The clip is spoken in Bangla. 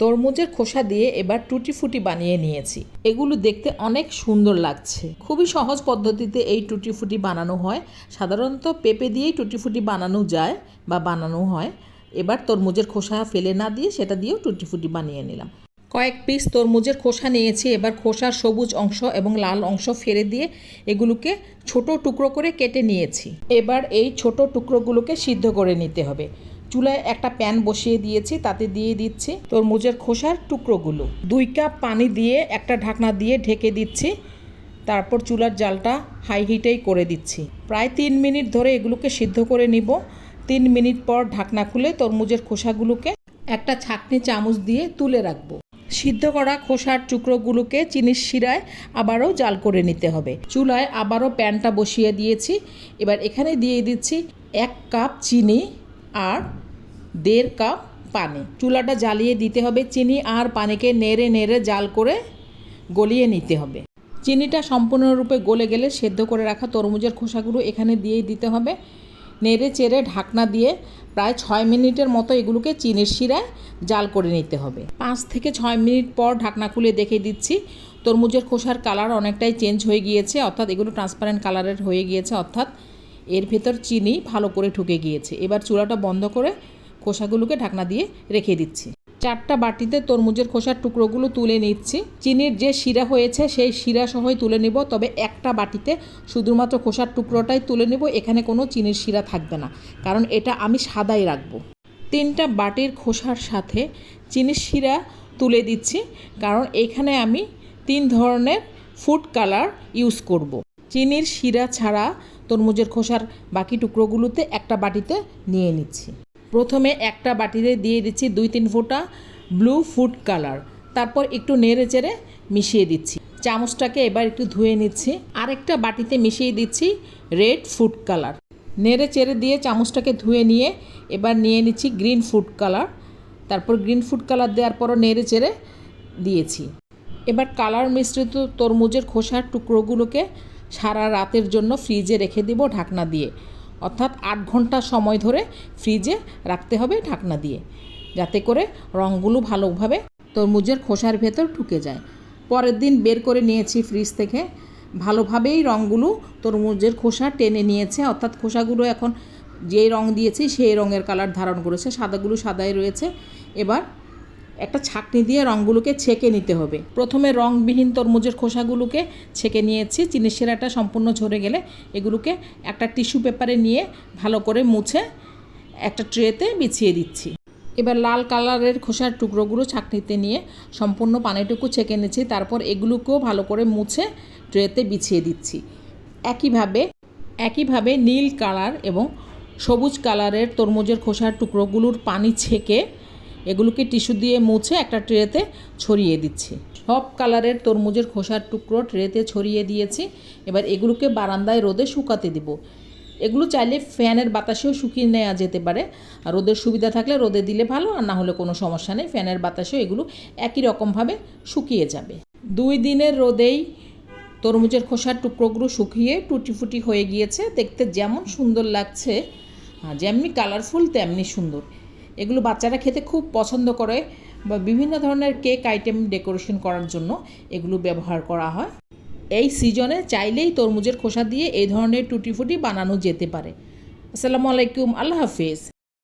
তরমুজের খোসা দিয়ে এবার টুটি ফুটি বানিয়ে নিয়েছি। এগুলো দেখতে অনেক সুন্দর লাগছে। খুবই সহজ পদ্ধতিতে এই টুটি ফুটি বানানো হয়। সাধারণত পেঁপে দিয়েই টুটি ফুটি বানানো যায় বা বানানো হয়। এবার তরমুজের খোসা ফেলে না দিয়ে সেটা দিয়েও টুটি ফুটি বানিয়ে নিলাম। কয়েক পিস তরমুজের খোসা নিয়েছি। এবার খোসার সবুজ অংশ এবং লাল অংশ ফেলে দিয়ে এগুলোকে ছোট টুকরো করে কেটে নিয়েছি। এবার এই ছোট টুকরোগুলোকে সিদ্ধ করে নিতে হবে। চুলায় একটা প্যান বসিয়ে দিয়েছি, তাতে দিয়ে দিচ্ছি তরমুজের খোসার টুকরোগুলো। দুই কাপ পানি দিয়ে একটা ঢাকনা দিয়ে ঢেকে দিচ্ছি, তারপর চুলার জালটা হাই হিটেই করে দিচ্ছি। প্রায় তিন মিনিট ধরে এগুলোকে সিদ্ধ করে নিব। তিন মিনিট পর ঢাকনা খুলে তরমুজের খোসাগুলোকে একটা ছাঁকনি চামচ দিয়ে তুলে রাখব। সিদ্ধ করা খোসার টুকরোগুলোকে চিনির শিরায় আবারও জাল করে নিতে হবে। চুলায় আবারও প্যানটা বসিয়ে দিয়েছি। এবার এখানে দিয়ে দিচ্ছি এক কাপ চিনি আর দেড় কাপ পানি। চুলাটা জ্বালিয়ে দিতে হবে চিনি আর পানিকে নেড়ে নেড়ে জাল করে গলিয়ে নিতে হবে। চিনিটা সম্পূর্ণরূপে গলে গেলে সেদ্ধ করে রাখা তরমুজের খোসাগুলো এখানে দিয়েই দিতে হবে। নেড়ে চেড়ে ঢাকনা দিয়ে প্রায় ছয় মিনিটের মতো এগুলোকে চিনির শিরায় জাল করে নিতে হবে। পাঁচ থেকে ছয় মিনিট পর ঢাকনা খুলে দেখে দিচ্ছি, তরমুজের খোসার কালার অনেকটাই চেঞ্জ হয়ে গিয়েছে, অর্থাৎ এগুলো ট্রান্সপারেন্ট কালারের হয়ে গিয়েছে, অর্থাৎ এর ভেতর চিনি ভালো করে ঢুকে গিয়েছে। এবার চুলাটা বন্ধ করে খোসাগুলোকে ঢাকনা দিয়ে রেখে দিচ্ছি। চারটা বাটিতে তরমুজের খোসার টুকরোগুলো তুলে নিচ্ছি। চিনির যে শিরা হয়েছে, সেই শিরা সহই তুলে নিব, তবে একটা বাটিতে শুধুমাত্র খোসার টুকরোটাই তুলে নেব, এখানে কোনো চিনির শিরা থাকবে না, কারণ এটা আমি সাদাই রাখব। তিনটা বাটির খোসার সাথে চিনির শিরা তুলে দিচ্ছি, কারণ এখানে আমি তিন ধরনের ফুড কালার ইউজ করব। চিনির শিরা ছাড়া তরমুজের খোসার বাকি টুকরোগুলোতে একটা বাটিতে নিয়ে নিচ্ছি। প্রথমে একটা বাটিতে দিয়ে দিচ্ছি দুই তিন ফোঁটা ব্লু ফুড কালার তারপর একটু নেড়ে চেড়ে মিশিয়ে দিচ্ছি। চামচটাকে এবার একটু ধুয়ে নিচ্ছি। আরেকটা বাটিতে মিশিয়ে দিচ্ছি রেড ফুড কালার নেড়ে চেড়ে দিয়ে চামচটাকে ধুয়ে নিয়ে এবার নিয়ে নিচ্ছি গ্রিন ফুড কালার তারপর গ্রিন ফুড কালার দেওয়ার পরও নেড়ে চেড়ে দিয়েছি। এবার কালার মিশ্রিত তরমুজের খোসার টুকরোগুলোকে সারা রাতের জন্য ফ্রিজে রেখে দিব ঢাকনা দিয়ে। অর্থাৎ আট ঘণ্টা সময় ধরে ফ্রিজে রাখতে হবে ঢাকনা দিয়ে। যাতে করে রঙগুলো ভালোভাবে তরমুজের খোসার ভেতর ঢুকে যায়। পরের দিন বের করে নিয়েছি ফ্রিজ থেকে। ভালোভাবেই রঙগুলো তরমুজের খোসা টেনে নিয়েছে। অর্থাৎ খোসাগুলো এখন যেই রং দিয়েছি সেই রঙের কালার ধারণ করেছে। সাদাগুলো সাদাই রয়েছে। এবার একটা ছাকনি দিয়ে রঙগুলোকে ছেঁকে নিতে হবে। প্রথমে রংবিহীন তরমুজের খোসাগুলোকে ছেঁকে নিয়েছি। চিনির সেরাটা সম্পূর্ণ ঝরে গেলে এগুলোকে একটা টিস্যু পেপারে নিয়ে ভালো করে মুছে একটা ট্রেতে বিছিয়ে দিচ্ছি। এবার লাল কালারের খোসার টুকরোগুলো ছাকনিতে নিয়ে সম্পূর্ণ পানিটুকু ছেঁকে নিচ্ছি তারপর এগুলোকেও ভালো করে মুছে ট্রেতে বিছিয়ে দিচ্ছি। একইভাবে একইভাবে নীল কালার এবং সবুজ কালারের তরমুজের খোসার টুকরোগুলোর পানি ছেঁকে এগুলোকে টিস্যু দিয়ে মুছে একটা ট্রেতে ছড়িয়ে দিচ্ছি। সব কালারের তরমুজের খোসার টুকরো ট্রেতে ছড়িয়ে দিয়েছি। এবার এগুলোকে বারান্দায় রোদে শুকাতে দিব। এগুলো চাইলে ফ্যানের বাতাসেও শুকিয়ে নেওয়া যেতে পারে। আর রোদের সুবিধা থাকলে রোদে দিলে ভালো, আর না হলে কোনো সমস্যা নেই। ফ্যানের বাতাসেও এগুলো একই রকমভাবে শুকিয়ে যাবে। দুই দিনের রোদেই তরমুজের খোসার টুকরোগুলো শুকিয়ে টুটি ফুটি হয়ে গিয়েছে। দেখতে যেমন সুন্দর লাগছে যেমনি কালারফুল, তেমনি সুন্দর। এগুলো বাচ্চারা খেতে খুব পছন্দ করে বা বিভিন্ন ধরনের কেক আইটেম ডেকোরেশন করার জন্য এগুলো ব্যবহার করা হয়। এই সিজনে চাইলেই তরমুজের খোসা দিয়ে এই ধরনের টুটি ফুটি বানানো যেতে পারে। আসসালামু আলাইকুম, আল্লাহ হাফিজ।